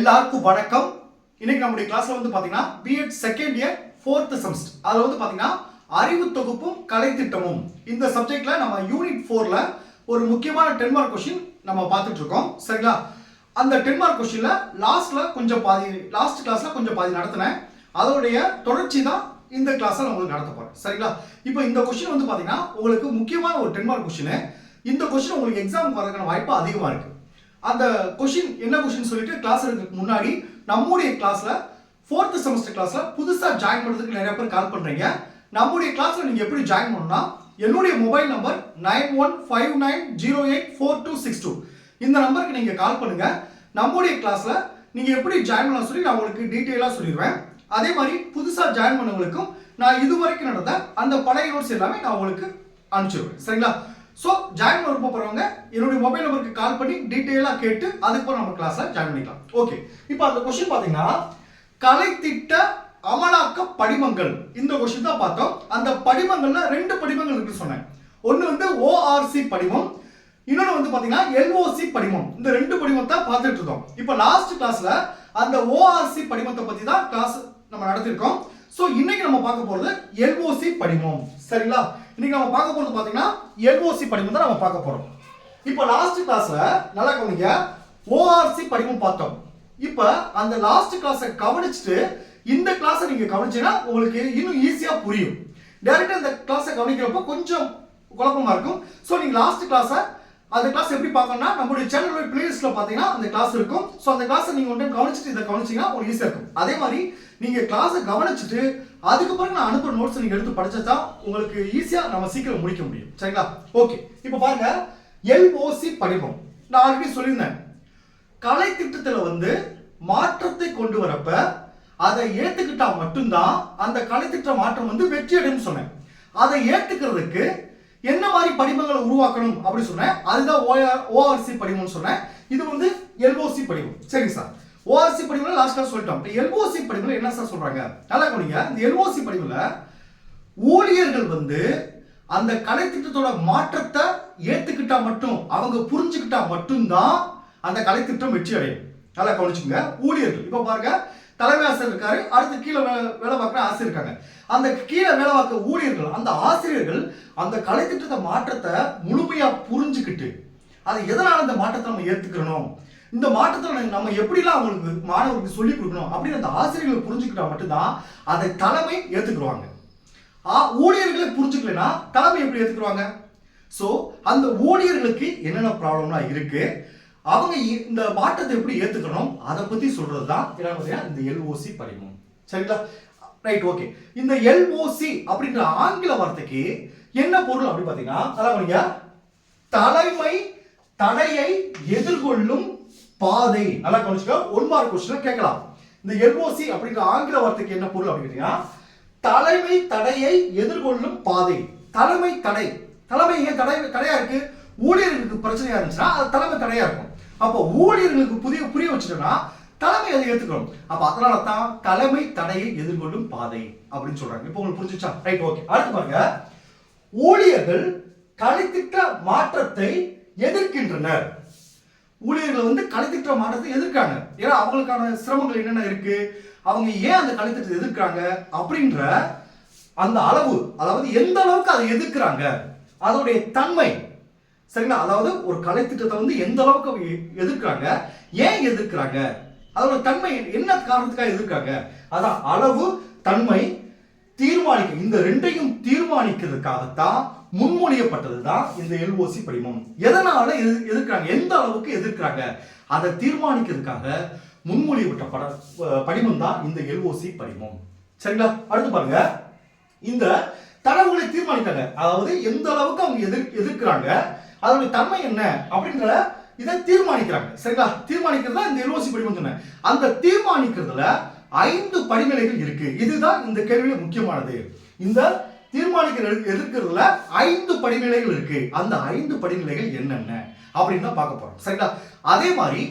எல்லாருக்கும் வணக்கம். இன்னைக்கு நம்முடைய கிளாஸ்ல வந்து பாத்தீங்கன்னா BEd second year fourth semester அதுல வந்து பாத்தீங்கன்னா அறிவு தொகுப்பும் கலை திட்டமும். இந்த சப்ஜெக்ட்ல நம்ம யூனிட் ஃபோர்ல ஒரு முக்கியமான டென் மார்க் கொஸ்டின் நம்ம பார்த்துட்டு இருக்கோம். சரிங்களா? அந்த டென் மார்க் கொஸ்டின்ல லாஸ்ட்ல கொஞ்சம் பாதி லாஸ்ட் கிளாஸ்ல கொஞ்சம் பாதி நடத்தினேன். அதோடைய தொடர்ச்சி தான் இந்த கிளாஸ்ல நான் உங்களுக்கு நடத்த போறேன். சரிங்களா? இப்போ இந்த கொஸ்டின் வந்து பாத்தீங்கன்னா உங்களுக்கு முக்கியமான ஒரு டென் மார்க் கொஸ்டின் இந்த கொஸ்டின் உங்களுக்கு எக்ஸாம் வரதுக்கான வாய்ப்பு அதிகமா இருக்கு. அந்த கொஷின் என்ன கொஷின் சொல்லிட்டு கிளாஸ் எடுக்கிறதுக்கு முன்னாடி நம்முடைய கிளாஸ்ல ஃபோர்த்து செமஸ்டர் கிளாஸ்ல புதுசாக ஜாயின் பண்ணுறதுக்கு நிறைய பேர் கால் பண்ணுறீங்க நம்முடைய கிளாஸ்ல நீங்க எப்படி ஜாயின் பண்ணணும்னா என்னுடைய mobile number nine one five nine zero eight four two six two இந்த நம்பருக்கு நீங்க கால் பண்ணுங்க. நம்முடைய கிளாஸ்ல நீங்க எப்படி ஜாயின் பண்ணலாம் சொல்லி நான் உங்களுக்கு டீட்டெயிலாக சொல்லிடுவேன். அதே மாதிரி புதுசாக ஜாயின் பண்ணவங்களுக்கும் நான் இது வரைக்கும் நடந்த அந்த பழைய நோட்ஸ் எல்லாமே நான் உங்களுக்கு அனுப்பிச்சிடுவேன் சரிங்களா? ஸோ ஜாயின் பண்ண போகிறவங்க என்னுடைய மொபைல் நம்பருக்கு கால் பண்ணி டீட்டெயிலாக கேட்டு அதுக்கப்புறம் நம்ம கிளாஸை ஜாயின் பண்ணிக்கலாம். ஓகே இப்போ அந்த கொஸ்டின் பார்த்தீங்கன்னா கலைத்திட்ட அமலாக்க படிமங்கள். இந்த கொஸ்டின் தான் பார்த்தோம். அந்த படிமங்கள்ல ரெண்டு படிமங்கள் இருக்கு சொன்னேன். ஒன்று வந்து ஓஆர்சி படிமம் இன்னொன்று வந்து பார்த்தீங்கன்னா எல்ஓசி படிமம். இந்த ரெண்டு படிமத்தை பார்த்துட்டு இருந்தோம். இப்போ லாஸ்ட் கிளாஸ்ல அந்த ஓஆர்சி படிமத்தை பற்றி தான் கிளாஸ் நம்ம நடத்திருக்கோம். ஸோ இன்னைக்கு நம்ம பார்க்க போகிறது எல்ஓசி படிமம். சரிங்களா? இன்னைக்கு நம்ம பார்க்க போகிறது பார்த்தீங்கன்னா எல்ஓசி படிமம் தான் நம்ம பார்க்க போகிறோம் இப்போ லாஸ்ட் கிளாஸில் நல்லா கவனிங்க. ஓஆர்சி படிமம் பார்த்தோம். இப்போ அந்த லாஸ்ட் கிளாஸை கவனிச்சுட்டு இந்த கிளாஸை நீங்கள் கவனிச்சீங்கன்னா உங்களுக்கு இன்னும் ஈஸியாக புரியும். டேரெக்டாக இந்த கிளாஸை கவனிக்கிறப்போ கொஞ்சம் குழப்பமா இருக்கும். ஸோ நீங்கள் லாஸ்ட் கிளாஸை அந்த கிளாஸ் எப்படி பார்க்கணும்னா நம்மளுடைய சேனலோட பிளேலிஸ்ட்ல பார்த்தீங்கன்னா அந்த கிளாஸ் இருக்கும். ஸோ அந்த கிளாஸை நீங்க ஒன்று கவனிச்சுட்டு இதை கவனிச்சீங்கன்னா உங்களுக்கு ஈஸியா இருக்கும். அதே மாதிரி நீங்க கிளாஸை கவனிச்சுட்டு அதுக்கப்புறம் நான் அனுப்புற நோட்ஸ் நீங்க எடுத்து படிச்சா உங்களுக்கு ஈஸியா நம்ம சீக்கிரம் முடிக்க முடியும். சரிங்களா? ஓகே இப்போ பாருங்க. எல்ஓசி படிவம் நான் ஆல்ரெடி சொல்லியிருந்தேன். கலை திட்டத்தில் வந்து மாற்றத்தை கொண்டு வரப்ப அதை ஏற்றுக்கிட்டா மட்டும்தான் அந்த கலை திட்ட மாற்றம் வந்து வெற்றி அடையும் சொன்னேன். அதை ஏற்றுக்கிறதுக்கு என்ன மாதிரி படிமங்களை உருவாக்கணும் அப்படின்னு சொன்னேன். அதுதான் ஓஆர் ஓஆர்சி படிமம்னு சொன்னேன். இது வந்து எல்ஓசி படிமம் சரிங்க சார். ஓஆர்சி படிமம் லாஸ்ட் சொல்லிட்டோம். இப்போ எல்ஓசி படிமம் என்ன சார் சொல்றாங்க? நல்லா கவனிங்க. இந்த எல்ஓசி படிமல ஊழியர்கள் வந்து அந்த கலை திட்டத்தோட மாற்றத்தை ஏத்துக்கிட்டா மட்டும் அவங்க புரிஞ்சுக்கிட்டா மட்டும்தான் அந்த கலை திட்டம் வெற்றி அடையும் நல்லா கவனிச்சுங்க ஊழியர்கள். இப்போ பாருங்க தலைமை ஆசிரியர் இருக்காரு. அடுத்து கீழே வே- வேலை பார்க்குற ஆசிரியர் இருக்காங்க. அந்த கீழே வேலை பார்க்க ஊழியர்கள் அந்த ஆசிரியர்கள் அந்த கலைத்திட்டத்தை மாற்றத்தை முழுமையாக புரிஞ்சுக்கிட்டு அது எதனால் அந்த மாற்றத்தை நம்ம ஏத்துக்கிறணும்? இந்த மாற்றத்தை நம்ம- எப்படிலாம் அவங்களுக்கு மாணவர்களுக்கு சொல்லிக் கொடுக்கணும்? அப்படின்னு அந்த ஆசிரியர்கள் புரிஞ்சுக்கிட்டா மட்டும்தான் அதை தலைமை ஏற்றுக்குருவாங்க ஆ, ஊழியர்களை புரிஞ்சுக்கலனா தலைமை எப்படி ஏற்றுக்குருவாங்க ஸோ அந்த ஊழியர்களுக்கு என்னென்ன ப்ராப்ளம்லாம் இருக்குது அவங்க இந்த மாற்றத்தை எப்படி ஏத்துக்கணும்? அதை பத்தி சொல்றது தான் இந்த எல்ஓசி படிமம் சரிங்களா? ரைட் ஓகே இந்த எல்ஓசி அப்படின்ற ஆங்கில வார்த்தைக்கு என்ன பொருள் அப்படின்னு பார்த்தீங்கன்னா அதான் தலைமை தடையை எதிர்கொள்ளும் பாதை. நல்லா கவனிச்சுக்கோ. ஒன் மார்க் கொஸ்டின் கேட்கலாம். இந்த எல்ஓசி அப்படிங்கிற ஆங்கில வார்த்தைக்கு என்ன பொருள் அப்படின்னு தலைமை தடையை எதிர்கொள்ளும் பாதை. தலைமை தடை. தலைமை ஏன் தடை தடையா இருக்கு? ஊழியர்களுக்கு பிரச்சனையா இருந்துச்சுன்னா அது தலைமை தடையா இருக்கும். அப்போ ஊழியர்களுக்கு புதிய புரிய வச்சுட்டோம்னா தலைமை அதை ஏற்றுக்கணும் அப்போ அதனால தான் தலைமை தடையை எதிர்கொள்ளும் பாதை அப்படின்னு சொல்றாங்க. இப்போ உங்களுக்கு புரிஞ்சுச்சா? ரைட் ஓகே அடுத்து பாருங்க. ஊழியர்கள் கலைத்திட்ட மாற்றத்தை எதிர்க்கின்றனர். ஊழியர்கள் வந்து கலைத்திட்ட மாற்றத்தை எதிர்க்காங்க ஏன்னா அவங்களுக்கான சிரமங்கள் என்னென்ன இருக்கு? அவங்க ஏன் அந்த கலைத்திட்டத்தை எதிர்க்கிறாங்க? அப்படின்ற அந்த அளவு அதாவது எந்த அளவுக்கு அதை எதிர்க்கிறாங்க? அதோடைய தன்மை சரிங்களா? அதாவது ஒரு கலைத்திட்டத்தை வந்து எந்த அளவுக்கு அவங்க எ- எதிர்க்கிறாங்க? ஏன் எதிர்க்கிறாங்க? அதோட தன்மை என்ன காரணத்துக்காக எதிர்க்காங்க அதான் அளவு தன்மை தீர்மானிக்க. இந்த ரெண்டையும் தீர்மானிக்கிறதுக்காகத்தான் முன்மொழியப்பட்டது தான் இந்த எல்ஓசி படிமம். எதனால எதிர்- எதிர்க்கிறாங்க? எந்த அளவுக்கு எதிர்க்கிறாங்க? அதை தீர்மானிக்கிறதுக்காக முன்மொழியப்பட்ட பட படிமம் தான் இந்த எல்ஓசி படிமம். சரிங்களா? அடுத்து பாருங்க. இந்த தரவுகளை தீர்மானிக்காங்க அதாவது எந்த அளவுக்கு அவங்க எதிர் எதிர்க்கிறாங்க? அதனுடைய தன்மை என்ன அப்படின்ற இதை தீர்மானிக்கிறாங்க. சரிங்களா? தீர்மானிக்கிறது தான் இந்த எல்ஓசி படிமம் சொன்னேன். அந்த தீர்மானிக்கிறதுல ஐந்து படிநிலைகள் இருக்கு. இதுதான் இந்த கேள்வியில முக்கியமானது. இந்த தீர்மானிக்கிற எதிர்க்கிறதுல ஐந்து படிநிலைகள் இருக்கு. அந்த ஐந்து படிநிலைகள் என்னென்ன அப்படின்னு தான் பார்க்க போறோம். சரிங்களா? அதே மாதிரி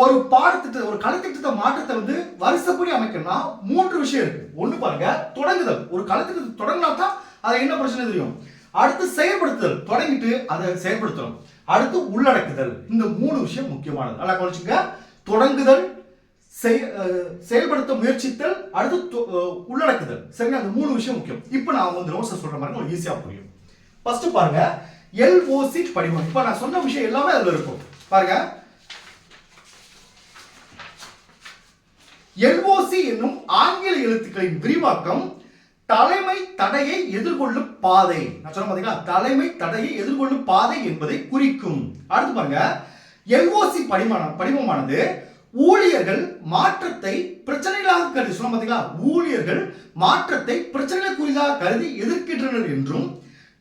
ஒரு பாடத்திட்ட ஒரு கலைத்திட்டத்தை மாற்றத்தை வந்து வருஷப்படி அமைக்கணும்னா மூன்று விஷயம் இருக்கு. ஒண்ணு பாருங்க தொடங்குதல். ஒரு கலைத்திட்டத்தை தொடங்கினா தான் அது என்ன பிரச்சனை தெரியும்? அடுத்து செயல்படுத்துதல் தொடங்கிட்டு அதை செயல்படுத்தணும். அடுத்து உள்ளடக்குதல். இந்த மூணு விஷயம் முக்கியமானது. நல்லா கவனிச்சுங்க தொடங்குதல் செய- செயல்படுத்த முயற்சித்தல் அடுத்து உள்ளடக்குதல். சரிங்க அந்த மூணு விஷயம் முக்கியம். இப்போ நான் வந்து நோட்ஸை சொல்ற மாதிரி உங்களுக்கு ஈஸியாக புரியும். ஃபர்ஸ்ட் பாருங்க. எல்ஓசி படிவம். இப்போ நான் சொன்ன விஷயம் எல்லாமே அதில் இருக்கும். பாருங்க. எல்ஓசி என்னும் ஆங்கில எழுத்துக்களின் விரிவாக்கம் தலைமை தடையை எதிர்கொள்ளும் பாதை. நான் சொன்ன பாத்தீங்களா? தலைமை தடையை எதிர்கொள்ளும் பாதை என்பதை குறிக்கும். அடுத்து பாருங்க. எல்ஓசி படிமான படிமமானது ஊழியர்கள் மாற்றத்தை பிரச்சனைகளாக கருதி சொன்ன பாத்தீங்களா? ஊழியர்கள் மாற்றத்தை பிரச்சனைகளுக்குரியதாக கருதி எதிர்க்கின்றனர் என்றும்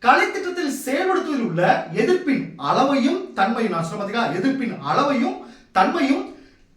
கலைத்திட்டத்தில் செயல்படுத்துவதில் உள்ள எதிர்ப்பின் அளவையும் தன்மையும் நான் சொன்ன பாத்தீங்களா? எதிர்ப்பின் அளவையும் தன்மையும்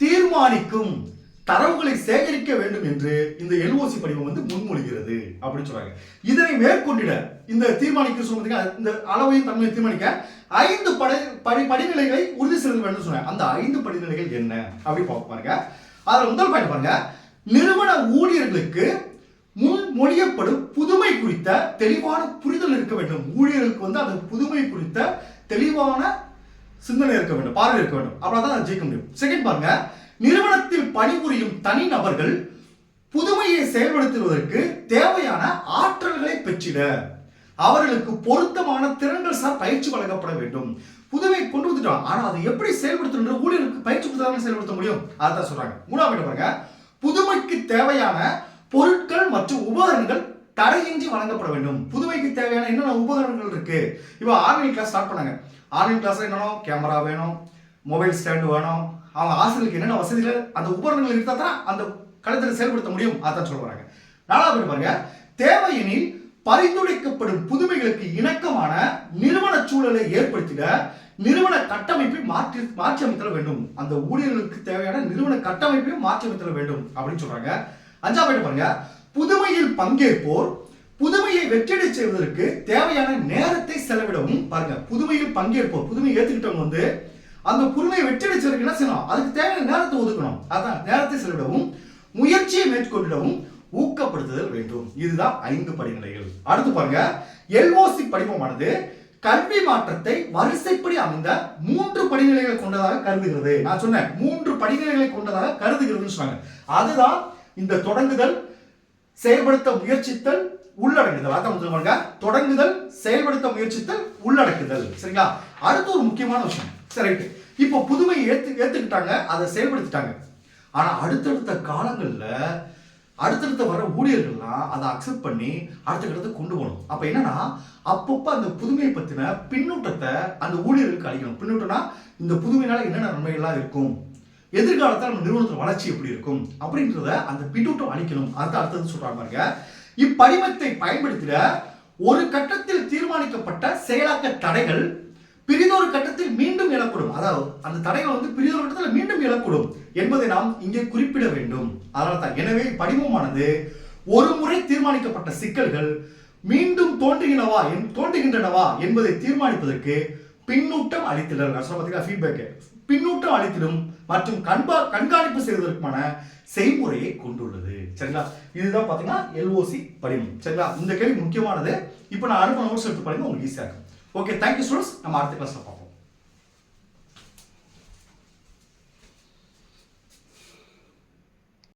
தீர்மானிக்கும். தரவுகளை சேகரிக்க வேண்டும் என்று இந்த எல்ஓசி படிவம் வந்து முன்மொழிகிறது அப்படின்னு சொல்றாங்க. இதனை மேற்கொண்டிட இந்த தீர்மானிக்க சொல்றதுக்கு இந்த அளவையும் தன்மையை தீர்மானிக்க ஐந்து படை படி படிநிலைகளை உறுதி செய்ய வேண்டும் சொன்னாங்க. அந்த ஐந்து படிநிலைகள் என்ன? அப்படி பார்க்க பாருங்க. அதில் முதல் பாயிண்ட் பாருங்க. நிறுவன ஊழியர்களுக்கு முன்மொழியப்படும் புதுமை குறித்த தெளிவான புரிதல் இருக்க வேண்டும். ஊழியர்களுக்கு வந்து அந்த புதுமை குறித்த தெளிவான சிந்தனை இருக்க வேண்டும். பார்வை இருக்க வேண்டும். அப்படின்னா அதை ஜெயிக்க முடியும். செகண்ட் பாருங்க. நிறுவனத்தில் பணிபுரியும் தனிநபர்கள் புதுமையை செயல்படுத்துவதற்கு தேவையான ஆற்றல்களை பெற்றிட. அவர்களுக்கு பொருத்தமான திறன்கள் சார் பயிற்சி வழங்கப்பட வேண்டும். புதுமை கொண்டு வந்துட்டோம் ஆனா அதை எப்படி செயல்படுத்தணும் ஊழியருக்கு பயிற்சி கொடுத்தாலும் செயல்படுத்த முடியும்? அதான் சொல்றாங்க. மூணாவது பாருங்க. புதுமைக்கு தேவையான பொருட்கள் மற்றும் உபகரணங்கள் தடையின்றி வழங்கப்பட வேண்டும். புதுமைக்கு தேவையான என்னென்ன உபகரணங்கள் இருக்கு? இப்போ ஆன்லைன் கிளாஸ் ஸ்டார்ட் பண்ணாங்க. ஆன்லைன் கிளாஸ் என்னன்னா? கேமரா வேணும் மொபைல் ஸ்டாண்டு வேணும் அவங்க ஆசிரியர்களுக்கு என்னென்ன வசதிகள் அந்த உபகரணங்கள் இருந்தால் தான் அந்த களத்தில் செயல்படுத்த முடியும்? அதான் சொல்ல வராங்க நாலாவது பாருங்க. தேவையெனில் பரிந்துரைக்கப்படும் புதுமைகளுக்கு இணக்கமான நிறுவன சூழலை ஏற்படுத்திட நிறுவன கட்டமைப்பை மாற்றி மாற்றி அமைத்தல வேண்டும். அந்த ஊழியர்களுக்கு தேவையான நிறுவன கட்டமைப்பையும் மாற்றி அமைத்தல வேண்டும் அப்படின்னு சொல்றாங்க. அஞ்சாவது பாருங்க. புதுமையில் பங்கேற்போர் புதுமையை வெற்றிடை செய்வதற்கு தேவையான நேரத்தை செலவிடவும் பாருங்க. புதுமையில் பங்கேற்போர் புதுமையை ஏற்றுக்கிட்டவங்க வந்து அந்த பொறுமையை வெற்றியடை என்ன செய்யணும்? அதுக்கு தேவையான நேரத்தை ஒதுக்கணும். அதான் நேரத்தை செலவிடவும் முயற்சியை மேற்கொண்டிடவும் ஊக்கப்படுத்துதல் வேண்டும். இதுதான் ஐந்து படிநிலைகள். அடுத்து பாருங்க எல்ஓசி படிவமானது கல்வி மாற்றத்தை வரிசைப்படி அமைந்த மூன்று படிநிலைகளை கொண்டதாக கருதுகிறது. நான் சொன்னேன் மூன்று படிநிலைகளை கொண்டதாக கருதுகிறதுன்னு சொன்னாங்க. அதுதான் இந்த தொடங்குதல் செயல்படுத்த முயற்சித்தல் உள்ளடக்குதல். அதான் சொல்லுவாங்க தொடங்குதல் செயல்படுத்த முயற்சித்தல் உள்ளடக்குதல். சரிங்களா? அடுத்து ஒரு முக்கியமான விஷயம். சரி ரைட்டு இப்போ புதுமையை ஏத்து ஏத்துக்கிட்டாங்க அதை செயல்படுத்திட்டாங்க. ஆனா அடுத்தடுத்த காலங்கள்ல அடுத்தடுத்த வர ஊழியர்கள்லாம் அதை அக்செப்ட் பண்ணி அடுத்த கட்டத்துக்கு கொண்டு போகணும். அப்ப என்னன்னா அப்பப்ப அந்த புதுமையை பத்தின பின்னூட்டத்தை அந்த ஊழியர்களுக்கு அளிக்கணும். பின்னூட்டம்னா இந்த புதுமையினால என்னென்ன நன்மைகள்லாம் இருக்கும்? எதிர்காலத்தில் நம்ம நிறுவனத்தில் வளர்ச்சி எப்படி இருக்கும்? அப்படின்றத அந்த பின்னூட்டம் அளிக்கணும். அதுதான் அடுத்தது சொல்றாங்க பாருங்க. இப்படிமத்தை பயன்படுத்திட ஒரு கட்டத்தில் தீர்மானிக்கப்பட்ட செயலாக்க தடைகள் பிரிதொரு கட்டத்தில் மீண்டும் எழக்கூடும். அதாவது அந்த தடைகள் வந்து பிரிதொரு கட்டத்தில் மீண்டும் எழக்கூடும் என்பதை நாம் இங்கே குறிப்பிட வேண்டும். அதனால தான் எனவே படிமமானது ஒரு முறை தீர்மானிக்கப்பட்ட சிக்கல்கள் மீண்டும் தோன்றுகின்றனவா என்- தோன்றுகின்றனவா என்பதை தீர்மானிப்பதற்கு பின்னூட்டம் அளித்திடல் நான் பார்த்தீங்கன்னா ஃபீட்பேக்கு பின்னூட்டம் அளித்திடும் மற்றும் கண்பா கண்காணிப்பு செய்வதற்கான செய்முறையை கொண்டுள்ளது. சரிங்களா? இதுதான் பார்த்தீங்கன்னா எல்ஓசி படிமம் சரிங்களா? இந்த கேள்வி முக்கியமானது. இப்போ நான் அனுப்ப நோட்ஸ் எடுத்து படிங்க உங்களுக்கு ஈஸியாக இருக்கும். ஓகே தேங்க்யூ ஸ்டூடெண்ட்ஸ் நம்ம அடுத்த கிளாஸ்ல பார்ப்போம்